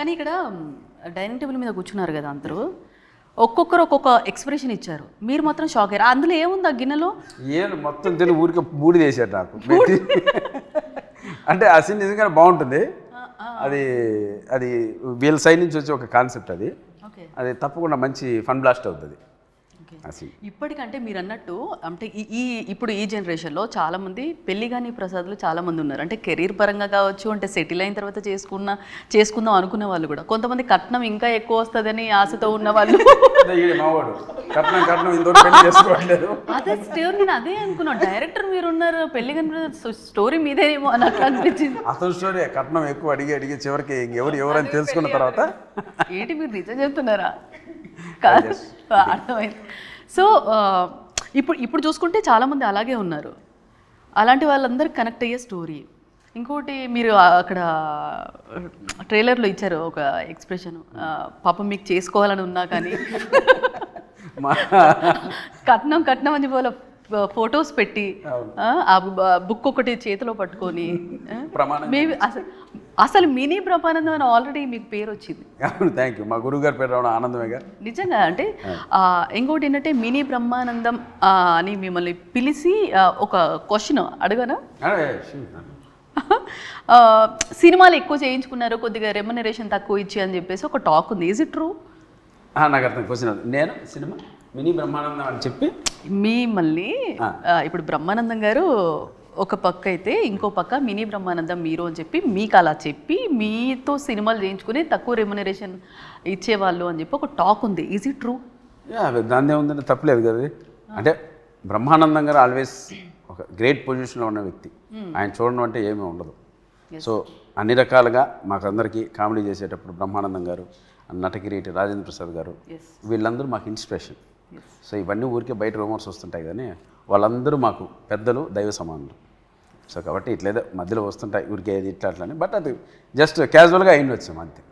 కానీ ఇక్కడ dining table మీద కూర్చున్నారు కదా అందరూ. ఒక్కొక్కరు ఒక్కొక్క ఎక్స్ప్రెషన్ ఇచ్చారు. మీరు మాత్రం షాక్ అయ్యారు. అందులో ఏముంది ఆ గిన్నెలో? ఏం మొత్తం తిని ఊరికే బూడి చేశాడు నాకు. అంటే ఆ సీన్ నిజంగానే బాగుంటుంది. అది అది వీళ్ళ సైడ్ నుంచి వచ్చే ఒక కాన్సెప్ట్ అది. అది తప్పకుండా మంచి ఫన్ బ్లాస్ట్ అవుతుంది. ఇప్పటికంటే మీరు అన్నట్టు అంటే ఈ ఈ ఇప్పుడు ఈ జనరేషన్లో చాలా మంది పెళ్ళి కాని ప్రసాదులు చాలా మంది ఉన్నారు. అంటే కెరీర్ పరంగా కావచ్చు అంటే సెటిల్ అయిన తర్వాత చేసుకున్న చేసుకుందాం అనుకునే వాళ్ళు కూడా. కొంతమంది కట్నం ఇంకా ఎక్కువ వస్తుందని ఆశతో ఉన్న వాళ్ళు. కట్నం కట్నం ఇంతవరకు పెళ్ళి చేసుకోవట్లేదు. అదే స్టోరీ నేను అదే అనుకున్నా. డైరెక్టర్ మీరు ఉన్నారు పెళ్ళి కాని స్టోరీ మీదేనేమో అని అట్లా అనిపించింది. అతని స్టోరీ కట్నం ఎక్కువ అడిగి అడిగి చివరికి ఎవరు ఎవరని తెలుసుకున్న తర్వాత. ఏంటి మీరు నిజం చెప్తున్నారా? కాదు అర్థమైంది. సో ఇప్పుడు ఇప్పుడు చూసుకుంటే చాలామంది అలాగే ఉన్నారు. అలాంటి వాళ్ళందరికి కనెక్ట్ అయ్యే స్టోరీ ఇంకోటి మీరు అక్కడ ట్రైలర్లో ఇచ్చారు ఒక ఎక్స్ప్రెషన్ పాపం మీకు చేసుకోవాలని ఉన్నా కానీ. కట్నం కట్నం అని వాళ్ళ ఫొటోస్ పెట్టి ఆ, బుక్ ఒకటి చేతిలో పట్టుకొని మేబీ అసలు అసలు మినీ బ్రహ్మానందం అని ఆల్రెడీ మీకు పేరు వచ్చింది. థ్యాంక్ యూ మా గురువు గారి పేరు రావడం ఆనందమేగా నిజంగా అంటే ఇంకోటి ఏంటంటే మినీ బ్రహ్మానందం అని మిమ్మల్ని పిలిచి ఒక క్వశ్చన్ అడగనా? సినిమాలు ఎక్కువ చేయించుకున్నారు కొద్దిగా రెమ్యునరేషన్ తక్కువ ఇచ్చి అని చెప్పేసి ఒక టాక్ ఉంది. ఈజ్ ఇట్ ట్రూ నాకు అర్థం క్వశ్చన్. నేను సినిమా? మినీ బ్రహ్మానందం అని చెప్పి? మిమ్మల్ని ఇప్పుడు బ్రహ్మానందం గారు ఒక పక్క అయితే ఇంకో పక్క మినీ బ్రహ్మానందం మీరు అని చెప్పి మీకు అలా చెప్పి మీతో సినిమాలు చేయించుకుని తక్కువ రెమ్యునరేషన్ ఇచ్చేవాళ్ళు అని చెప్పి ఒక టాక్ ఉంది. ఈజ్ ఇట్ ట్రూ దాని ఏముందంటే తప్పలేదు కదా. అంటే బ్రహ్మానందం గారు ఆల్వేస్ ఒక గ్రేట్ పొజిషన్లో ఉన్న వ్యక్తి. ఆయన చూడడం అంటే ఏమీ ఉండదు. సో అన్ని రకాలుగా మాకందరికీ కామెడీ చేసేటప్పుడు బ్రహ్మానందం గారు నటకిరీటి రాజేంద్ర ప్రసాద్ గారు. వీళ్ళందరూ మాకు ఇన్స్పిరేషన్ సో ఇవన్నీ ఊరికే బయట రూమర్స్ వస్తుంటాయి కానీ వాళ్ళందరూ మాకు పెద్దలు దైవ సమానులు. సో కాబట్టి ఇట్లేదో మధ్యలో వస్తుంటాయి ఊరికే ఇట్లా అట్లా బట్ అది జస్ట్ క్యాజువల్గా అయింది వచ్చాం అంతే.